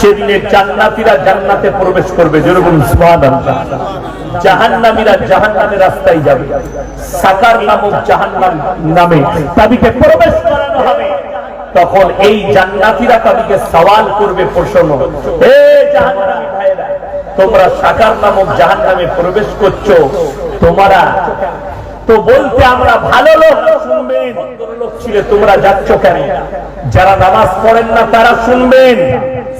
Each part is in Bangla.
যেদিনে জান্নাতীরা জান্নাতে প্রবেশ করবে বলুন, সুবহানাল্লাহ। জাহান্নামীরা জাহান্নামের রাস্তায় যাবে। সাকার নামক জাহান্নাম নামে তাদেরকে প্রবেশ করানো হবে। তখন এই জান্নাতীরা তাদেরকে সওয়াল করবে প্রশ্ন। হে জাহান্নামী! তোমরা সাকার নামক জাহান্নামে প্রবেশ করছ। তোমরা তো বলতে আমরা ভালো লোক শুনবেন লোক ছিলে তোমরা যাচ্ছ কেন? যারা নামাজ পড়েন না তারা শুনবেন।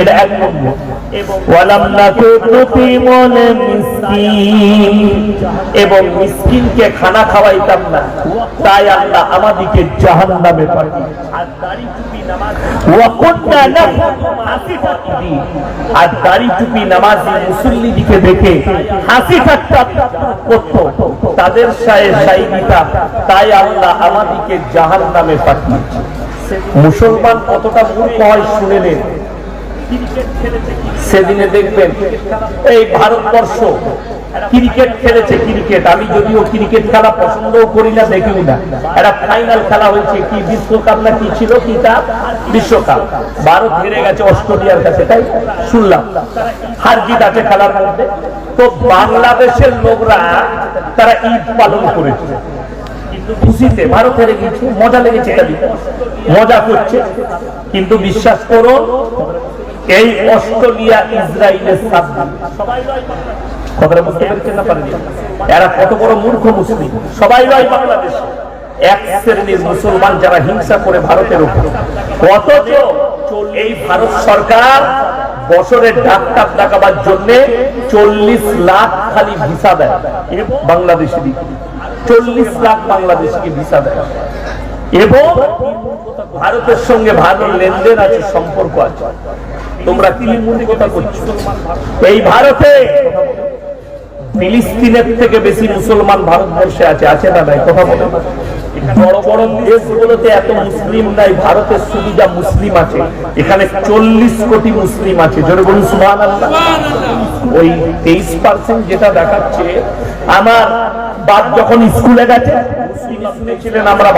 এটা এক নম্বর। ওয়ালাম নাকু মিসকিন। এবং মিসকিনকে খানা খাওয়াইতাম না। তাই আল্লাহ আমাদেরকে জাহান্নামে পাঠিয়েছে আর দাড়ি টুপি নামাজ ওয়া কুননা নাখুদু আর দাড়ি টুপি নামাজি মুসল্লিদিকে দেখে হাসি ঠাট্টা করত। তাদের সায়ে সাই দিতাম। তাই আল্লাহ আমাদেরকে জাহান্নামে পাঠিয়েছে। মুসলমান কতটা মূর্খ হয় শুনে নেন সেদিনে দেখবেন, এই ভারতবর্ষ ক্রিকেট খেলেছে ক্রিকেট। আমি যদিও ক্রিকেট খেলা পছন্দও করি না, দেখিও না। একটা ফাইনাল খেলা হয়েছে কি, বিশ্বকাপ না কি ছিল কি তা? বিশ্বকাপ। ভারত হেরে গেছে অস্ট্রেলিয়ার কাছে, তাই শুনলাম। হার জিত আছে খেলার মধ্যে। তো বাংলাদেশের লোকরা তারা ঈদ পালন করেছে। খুশিতে ভারত হেরে গেছে মজা লেগেছে মজা করছে। কিন্তু বিশ্বাস করো এই অস্ট্রেলিয়া, ইসরায়েলের কথাটা বুঝতে পেরেছেন না এরা কত বড় মূর্খ মুসলিম। সবাই নয় বাংলাদেশ। এক শ্রেণির মুসলমান যারা হিংসা করে ভারতের উপর। অথচ এই ভারত সরকার বছরের ডাক্তার দেখাবার জন্য চল্লিশ লাখ খালি ভিসা দেয়। বাংলাদেশি চল্লিশ লাখ বাংলাদেশকে ভিসা দেয়। এবং ভারতের সঙ্গে ভালো লেনদেন আছে, সম্পর্ক আছে। তোমরা কথা করছ এই ভারতে ফিলিস্তিনের থেকে বেশি মুসলমান ভারতবর্ষে আছে আছে না নাই? কথা বলে। বড় বড় দেশগুলোতে এত মুসলিম নাই ভারতের সুবিধা মুসলিম আছে। এখানে চল্লিশ কোটি মুসলিম আছে। জোরে বলুন সুহান ওই তেইশ পার্সেন্ট যেটা দেখাচ্ছে, আমার বাপ যখন স্কুলে গেছে আমরা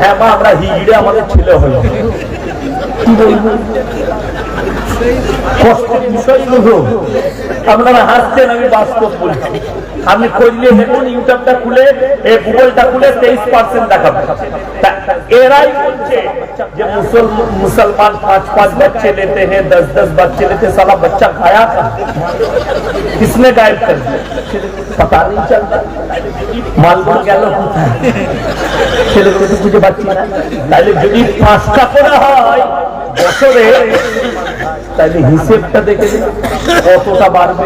হ্যাঁ আমরা আমাদের ছেলে হলো আপনারা হাসছেন, আমি বাস্তব বলছি। আমি করলে দেখুন ইউটিউবটা খুলে এই গুগলটা খুলে তেইশ পার্সেন্ট দেখাবো তা এরাই বলছে যে মুসল- मुसलमान पांच पांच बच्चे लेते हैं दस दस बच्चे लेते हैं साला बच्चा खाया था किसने गायब कर दिया पता नहीं चलता মালদা গেল কোথায় ছেলেগুলো তো খুঁজে পাচ্ছি না তাহলে যদি পাঁচটা করে হয় বছরে তাহলে হিসেবটা দেখে নিন, কতটা বাড়বে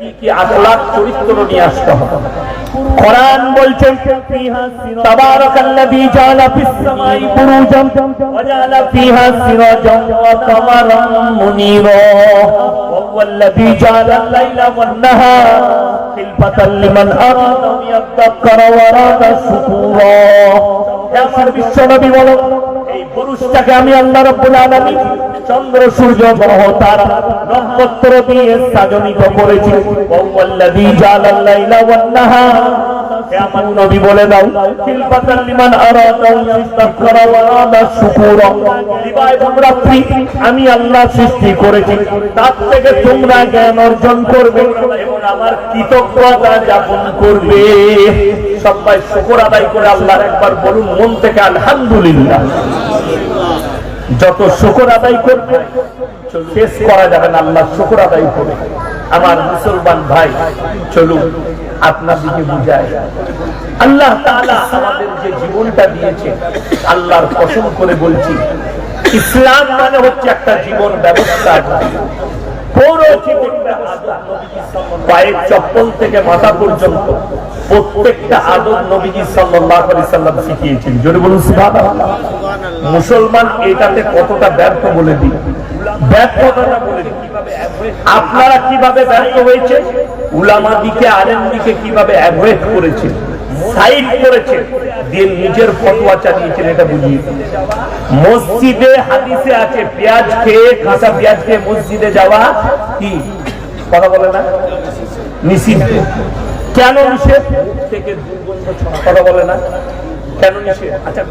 কি কি আখলাক চরিত্র নিয়ে আসতে হবে? কোরআন বলছেন, তাবারাকাল্লাযী ফিস সামাই ফিহা ওয়া মুনীরা আল-লাইলা ওয়ান-নাহার খিলফাতান লিমান আরাদা ওয়া শুকুরা. বিশ্বনবী বলো এই পুরুষটাকে আমি আল্লাহ রাব্বুল আলামিন চন্দ্র, সূর্য, গ্রহ, তারা নক্ষত্র দিয়ে সাজনিত করেছি। ওয়াল্লাযী জাআলাল লাইলা ওয়ান নাহার। হে আমার নবী বলে দাও কিলবাতাল লিমান আরাদা ইস্তাগফারা ওয়া আদা শুকুরা। দিবাই তোমরা ফ্রি আমি আল্লাহ সৃষ্টি করেছি। তার থেকে তোমরা জ্ঞান অর্জন করবে এবং আমার কৃতজ্ঞতা যাপন করবে। সবাই শুকর আদায় করে আল্লাহর একবার বলুন, মন থেকে আলহামদুলিল্লাহ। যত শুকর আদায় করবে, শেষ করা যাবে না, আল্লাহ শুকর আদায় করবে। আমার মুসলমান ভাই, চলুন আপনার দিকে বুঝায় আল্লাহ আমাদের যে জীবনটা দিয়েছে, আল্লাহর পছন্দ করে বলছি, ইসলাম মানে হচ্ছে একটা জীবন ব্যবস্থা। পায়ের চপ্পল থেকে মাথা পর্যন্ত প্রত্যেকটা নবীজি সাল্লাম শিখিয়েছেন। বলুন মুসলমান এটাতে কতটা ব্যর্থ বলে দিই? আপনারা কীভাবে ব্যর্থ হয়েছে উলামা দিকে আলেম দিকে কীভাবে অ্যাভয়েড করেছে সাইড করেছে দিয়ে নিজের ফতোয়া চালিয়েছেন, এটা বুঝিয়ে মসজিদে হাদিসে আছে, পেঁয়াজ খেয়ে, কাঁচা পেঁয়াজ খেয়ে মসজিদে যাওয়া কি? কথা বলে না? নিষিদ্ধ। কেন নিষেধ? থেকে দুর্গন্ধ কথা বলে না? কেন নিষেধ? আচ্ছা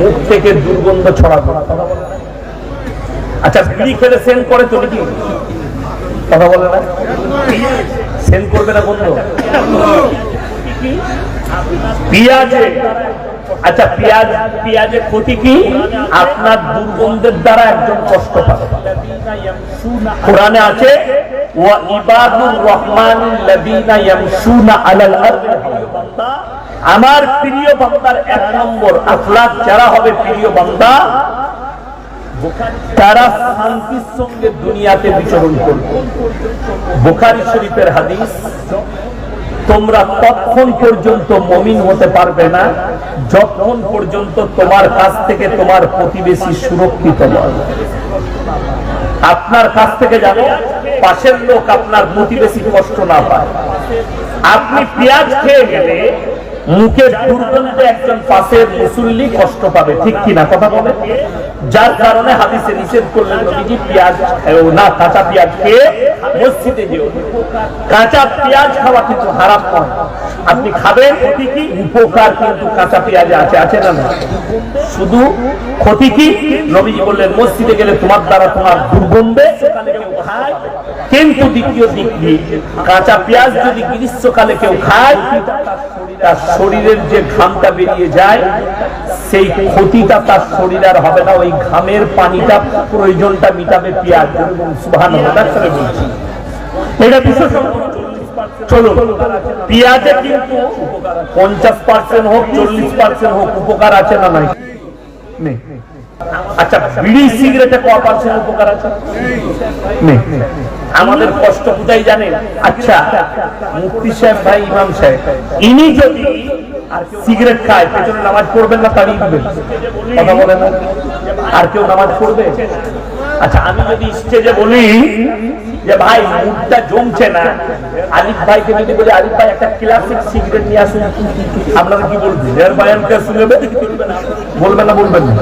মুখ থেকে দুর্গন্ধ ছড়াবে কথা বলে আচ্ছা বিড়ি খেলে সেন করে তো নাকি? কথা বলে না? সেন করবে না বন্ধু? আচ্ছা ক্ষতি কি? আপনার দুর্গন্ধের দ্বারা একজন কষ্ট পাবে। কোরআনে আছে। আমার প্রিয় বান্দার এক নম্বর আখলাক যারা হবে প্রিয় বান্দা, তারা শান্তির সঙ্গে দুনিয়াতে বিচরণ করবে। বুখারী শরীফের হাদিস তোমরা ততক্ষণ পর্যন্ত মমিন হতে পারবে না, যতক্ষণ পর্যন্ত তোমার কাছ থেকে তোমার প্রতিবেশী সুরক্ষিত নয়। আপনার কাছ থেকে জানো পাশের লোক আপনার প্রতিবেশী কষ্ট না পায়। আপনি পেঁয়াজ খেয়ে গেলে মুখের দুর্গন্ধে একজন পাশের মুসল্লি কষ্ট পাবে, ঠিক কিনা কথা বলে? যার কারণে হাদিসে নিষেধ করলেন নবীজি, পেঁয়াজ খেয়েও না, কাঁচা পেঁয়াজ খেয়ে মসজিদে যেও। কাঁচা পেঁয়াজ খাওয়া কিন্তু হারাম নয়। আপনি খাবেন, ক্ষতি কি? উপকার কিন্তু কাঁচা পেঁয়াজে আছে আছে না না শুধু ক্ষতি কি? নবীজি বললেন, মসজিদে গেলে তোমার দ্বারা তোমার দুর্গন্ধে কিন্তু দ্বিতীয় দিক দিয়ে, কাঁচা পেঁয়াজ যদি গ্রীষ্মকালে কেউ খায় তার শরীরের যে ঘামটা বেরিয়ে যায়, সেই ক্ষতিটা তার শরীর আর হবে না। ওই ঘামের পানিটা প্রয়োজনটা মিটাবে পেঁয়াজ। বলছি এটা বিশেষজ্ঞ চলুন। পঞ্চাশ পার্সেন্ট হোক, চল্লিশ পার্সেন্ট হোক, উপকার আছে না আচ্ছা বিড়ি, সিগারেটে ক পার্সেন্ট উপকার আছে? আমাদের কষ্ট কোথায় জানেন? আচ্ছা মুফতি সাহেব ভাই, ইমাম সাহেব, ইনি যদি সিগারেট খায়, পেছনে নামাজ পড়বেন না তাড়িয়ে দিবেন? কথা বলেন আর কেউ নামাজ পড়বে? আচ্ছা আমি যদি স্টেজে বলি যে, ভাই, মুডটা জমছে না। ভাইকে যদি বলি, আলিফ ভাই, একটা ক্লাসিক সিগারেট নিয়ে আসুন। আপনারা কি বলবেন? এর কে শুনবে? বলবেন? না বলবেন না।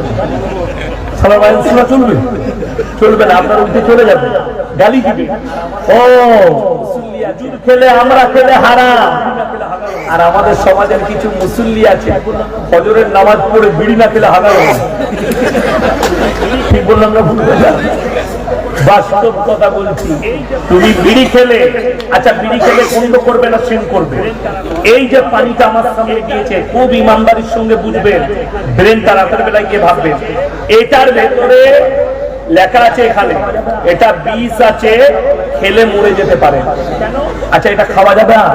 বায়ান শোনা চলবে? চলবে না, আপনার উঠে চলে যাবে। গালি দিবে? ও, খেলে আমরা খেলে হারাম। আর আমাদের সমাজের কিছু মুসল্লি আছে নামাজ পড়ে বিড়ি না খেলে ঠিক বললাম না ভুল? বাস্তব কথা বলছি। তুমি বিড়ি খেলে আচ্ছা বিড়ি খেলে করবে না, সেন করবে? এই যে পানিটা আমার সামনে দিয়েছে, খুব ইমানদারির সঙ্গে বুঝবেন। ব্রেনটা রাতের বেলায় গিয়ে ভাববেন। এটার ভেতরে লেখা আছে এখানে। এটা বিষ আছে, খেলে মরে যেতে পারে। আচ্ছা এটা খাওয়া যাবে না?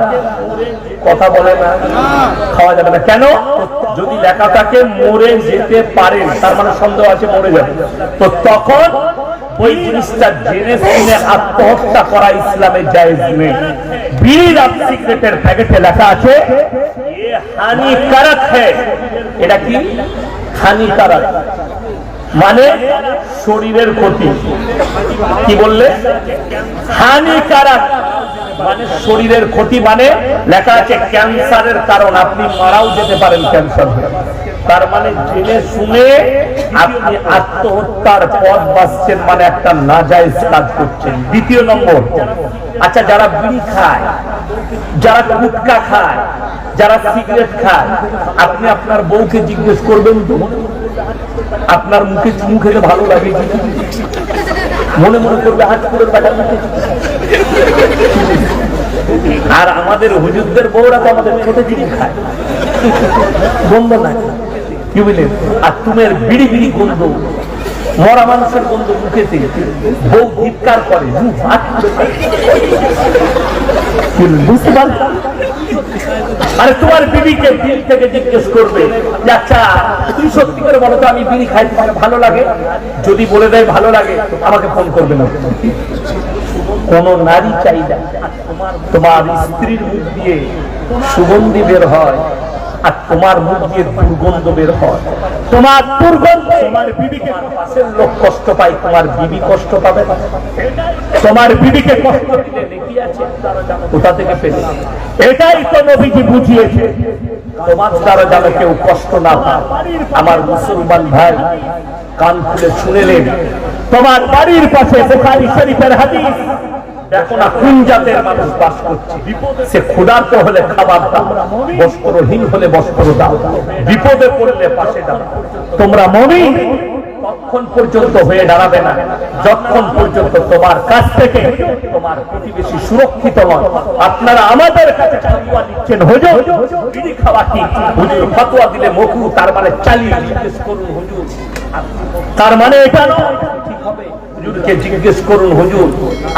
কথা বলে না। খাওয়া যাবে না। কেন? যদি লেখা থাকে মরে যেতে পারেন, তার মানে সন্দেহ আছে, মরে যাবে। তো তখন ওই জিনিসটা জেনে শুনে আত্মহত্যা করা ইসলামের জায়েজ নেই বিড়ির আপ সিগারেটের প্যাকেটে লেখা আছে এটা কি? হানিকারক। মানে শরীরের ক্ষতি। কি বললে? হানিকারক। মানে শরীরের ক্ষতি মানে লেখা আছে ক্যান্সারের কারণ। আপনি মারাও যেতে পারেন ক্যান্সার তার মানে জেনে শুনে আপনি আত্মহত্যার পথ বাঁচছেন মানে একটা নাজাইজ কাজ করছেন। দ্বিতীয় নম্বর আচ্ছা যারা বিড়ি খায়, যারা গুটকা খায়, যারা সিগারেট খায়, আপনি আপনার বউকে জিজ্ঞেস করবেন তো? আপনার মুখে চুমু খেতে ভালো লাগে। মনে মনে করবে হাত করে আর আমাদের হুজুরদের বউরা তো আমাদের খেতে জিনিস খায়। গন্ধ না কি বুঝলেন আর তুমের বিড়ি বিড়ি গন্ধ। মরা মানুষের গন্ধ মুখেতে বউ ধিৎকার করে মুখ হাত বুঝতে পারছেন আরে তোমার বিবিকে দিল থেকে জিজ্ঞেস করবে আচ্ছা তুই সত্যি করে বলো তো, আমি বিড়ি খাই, তোমার ভালো লাগে? যদি বলে দেয় ভালো লাগে আমাকে ফোন করবে না। কোন নারী চাহিদা তোমার স্ত্রীর মুখ দিয়ে সুগন্ধি বের হয় আর তোমার মুখ দিয়ে দুর্গন্ধ বের হয়। তোমার দুর্গন্ধ তোমার বিবিকে পাশের লোক কষ্ট পায়, তোমার বিবি কষ্ট পাবে তোমার বিবিকে কষ্ট দিলে নেকি আছে? কোথা থেকে পেলে। এটাই তো নবীজি বুঝিয়েছে। তোমার দ্বারা যেন কেউ কষ্ট না পায়। আমার মুসলমান ভাই, কান খুলে শুনেলেন তোমার বাড়ির পাশে বোখারি শরীফের হাদিস। দেখো কোন জাতের মানুষ বাস করছে? সে ক্ষুধার্ত হলে খাবার দাও বস্ত্রহীন হলে বস্ত্র দাও বিপদে পড়লে পাশে দাও। তোমরা তখন পর্যন্ত হয়ে দাঁড়াবে না। যতক্ষণ পর্যন্ত তোমার কাছ থেকে তোমার প্রতিবেশী সুরক্ষিত নয় আপনারা আমাদের কাছে ফতোয়া নিচ্ছেন হুজুর। বিড়ি খাওয়া কি? হুজুর ফতোয়া দিলে মকরু তার মানে চালিয়ে জিজ্ঞেস করুন হুজুর। তার মানে এটা নয় জিজ্ঞেস করুন, হুজুর,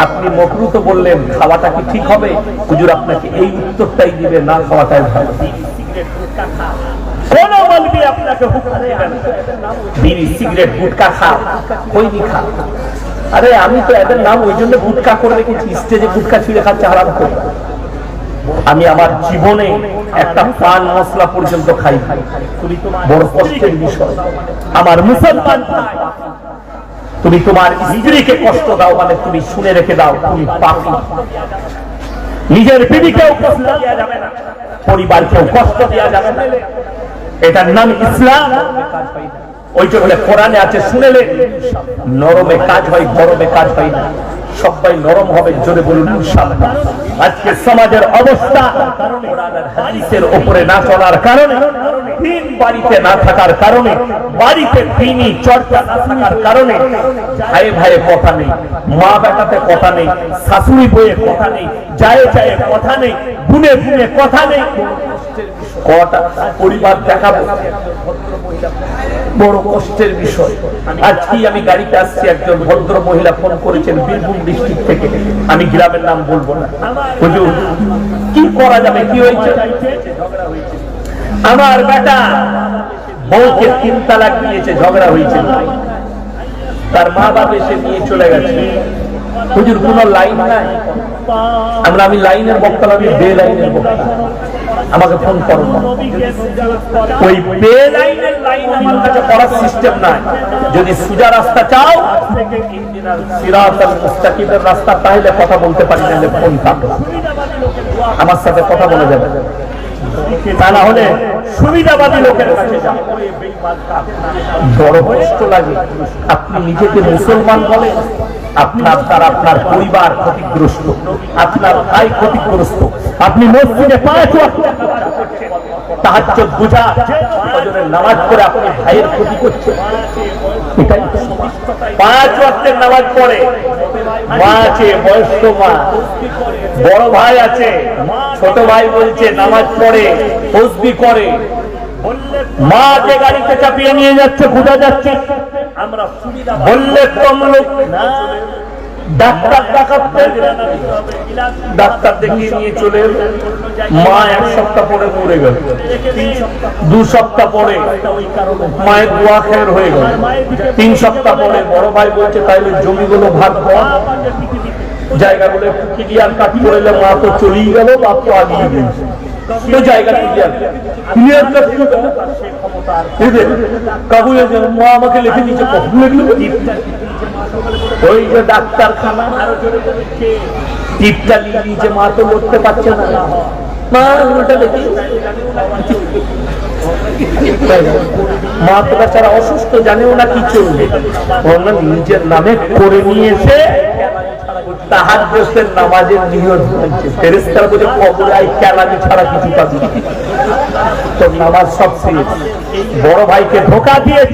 আপনি মকরু বললেন, খাওয়াটা কি ঠিক হবে? হুজুর আপনাকে এই উত্তরটাই দিবে, না খাওয়াটাই ভালো। গুটকা খা আরে, আমি তো এদের নাম ওই জন্য গুটকা করে রেখেছি, স্টেজে গুটকা ছিঁড়ে খাচ্ছে, হারাম করে। আমি আমার জীবনে একটা পান মশলা পর্যন্ত খাই বড় কষ্টের বিষয়। আমার মুসলমান তুমি তোমার স্ত্রীকে কষ্ট দাও মানে তুমি শুনে রেখে দাও, তুমি পাপি। নিজের বিবিকেও কষ্ট দেওয়া যাবে না, পরিবারকেও কষ্ট দেওয়া যাবে না। এটার নাম ইসলাম। ওই জন্য কোরআনে আছে, শুনেলে নরমে কাজ হয়, গরমে কাজ হয় না। সবাই নরম হবে, জোরে বলুন আজকে সমাজের অবস্থা হাদিসের উপরে না চলার কারণে বাড়িতে না থাকার কারণে, বাড়িতে তিনি চর্চা না থাকার কারণে, ভাই ভাইয়ে কথা নেই, মা বেটাতে কথা নেই, শাশুড়ি বইয়ে কথা নেই, যায় যায় কথা নেই, গুনে গুনে কথা নেই। কটা পরিবার দেখাবো? বড় কষ্টের বিষয়। আজকে আমি গাড়িতে আসছি, একজন ভদ্র মহিলা ফোন করেছেন বীরভূম ডিস্ট্রিক্ট থেকে। আমি গ্রামের নাম বলব না। হুজুর, কি করা যাবে, কি হয়েছে? আমার বেটা বউকে তিন তালাক দিয়েছে, ঝগড়া হয়েছে। তার মা বাবা এসে নিয়ে চলে গেছে। হুজুর, কোন লাইন নাই। আমরা আমি লাইনের বক্তা আমি বে লাইনের বক্তা। আমাকে ফোন করো ওই বে লাইনের লাইন আমার কাছে করার সিস্টেম নাই। যদি সুজা রাস্তা চাও মুস্তাকিমের রাস্তা, তাহলে কথা বলতে পারি না ফোন কাটো। আমার সাথে কথা বলে যাবে। তা না হলে সুবিধাবাদী লোকের বড় কষ্ট লাগে। আপনি নিজেকে মুসলমান বলেন আপনার তার, আপনার পরিবার ক্ষতিগ্রস্ত। আপনার ভাই ক্ষতিগ্রস্ত। আপনি মসজিদে পাঁচ তাহাজ বুঝা ফজরের নামাজ পড়ে আপনি ভাইয়ের ক্ষতি করছেন। এটাই পাঁচ ওয়াক্তের নামাজ পড়ে। মা আছে বয়স্ক মা। বড় ভাই আছে। ছোট ভাই বলছে নামাজ পড়ে তসবি করে। মা মাকে গাড়িতে চাপিয়ে নিয়ে যাচ্ছে বোঝা যাচ্ছে। আমরা বললে কম লোক না। ডাক্তার ডাক্তার দেখিয়ে নিয়ে চলে। মা এক সপ্তাহ পরে মরে গেল। দু সপ্তাহ পরে মায়ের দোয়া খের হয়ে গেল। তিন সপ্তাহ পরে বড় ভাই বলছে, তাইলে জমিগুলো ভাগ কর। জায়গাগুলো ক্লিয়ার কাট মা তো চলেই গেল, বাপ তো আগিয়ে তো জায়গা মা আমাকে লিখে দিচ্ছে কখন ওই যে ডাক্তারখানা টিপটা নিয়ে মা তো লড়তে পারছে না। অসুস্থ, জানেও না কি চলবে। নিজের নামে করে নিয়েছে নামাজের নিয়ত হয়েছে। ফেরেশতারা বলে কবরে আই ছাড়া কিছু পাবি তোর নামাজ সব বড় ভাইকে ধোকা দিয়েছ।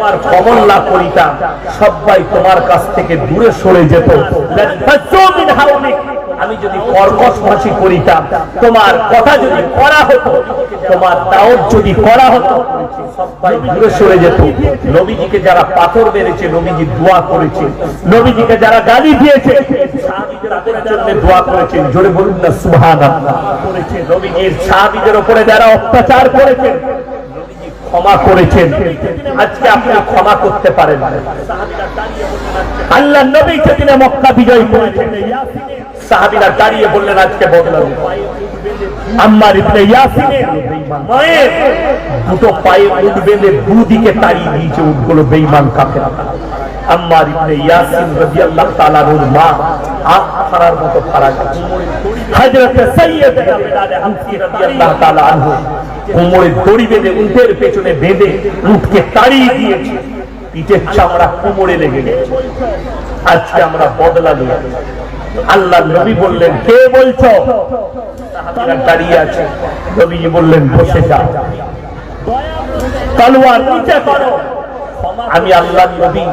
নরম আর কমল না করিতাম সবাই তোমার কাছ থেকে দূরে সরে যেত। আমি যদি কর্কশ ভাষী করিতাম তোমার কথা যদি করা হতো, তোমার দাওয়াত যদি করা হতো, সবাই দূরে সরে যেত। নবীজিকে যারা পাথর মেরেছে, নবীজি দোয়া করেছে। নবীজিকে যারা গালি দিয়েছে দোয়া করেছেন জোরে বলুন না, সুবহানাল্লাহ। করেছে নবীজির, সাহাবীদের উপরে যারা অত্যাচার করেছেন ক্ষমা করেছেন। আজকে আপনি ক্ষমা করতে পারেন আল্লাহ নবী সেদিনে মক্কা বিজয় করেছেন। সাহাবীরা দাঁড়িয়ে বললেন, আজকে ইবনে ইয়াসিনের মায়ের দুটো পায়ে উঠ দুদিকে তাড়িয়ে দিয়েছে উঠগুলো আম্মার ইয়াসিন মা আখ ফাড়ার মতো ফাড়া গেছে। হযরত কোমরে দড়ি বেঁধে উটের পেছনে বেঁধে উটকে তাড়িয়ে দিয়েছে। পিঠের চামড়া কোমরে লেগে গেছে। আজকে আমরা বদলা নিয়ে আল্লাহ নবী বললেন, কে বলছো? দাঁড়িয়ে আছে। নবীজি বললেন, বসে যাও। তলোয়ার নিচে করো। আমি আল্লাহ নবী।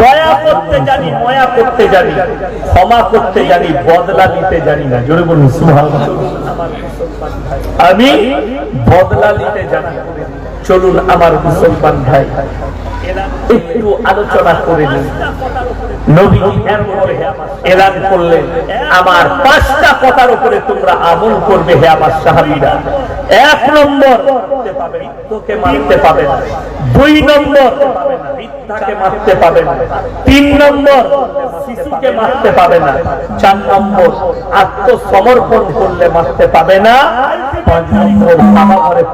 দয়া করতে জানি, ময়া করতে জানি, ক্ষমা করতে জানি, বদলা নিতে জানি না। জোরে বলুন, সুবহানাল্লাহ। আমি বদলা নিতে জানি চলুন আমার মুসলমান ভাই, একটু আলোচনা করে নিন এরপরে এলান করলেন, আমার পাঁচটা কথার উপরে তোমরা আমল করবে হে আমার সাহাবিরা। এক নম্বর মারতে পাবে না। দুই নম্বর, মিথ্যাকে মারতে না। তিন নম্বর, শিশুকে মারতে পাবে না। চার নম্বর, আত্মসমর্পণ করলে মারতে পাবে না।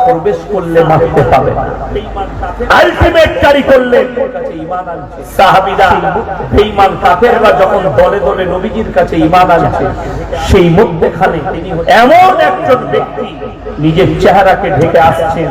প্রবেশ করলে মারতে পাবে যখন দলে দলে নবীজির কাছে ঈমান আনছে, সেই মধ্যখানে তিনি এমন একজন ব্যক্তি নিজের চেহারাকে ঢেকে আসছেন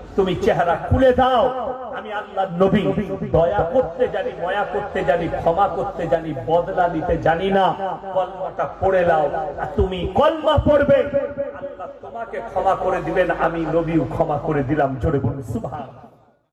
তুমি চেহারা খুলে দাও। আমি আল্লাহ নবী। দয়া করতে জানি, ময়া করতে জানি, ক্ষমা করতে জানি, বদলা নিতে জানি না। কলমাটা পড়ে দাও আর তুমি কলমা পড়বে। আল্লাহ তোমাকে ক্ষমা করে দিবেন, আমি নবীও ক্ষমা করে দিলাম। জোরে বলুন সুবহান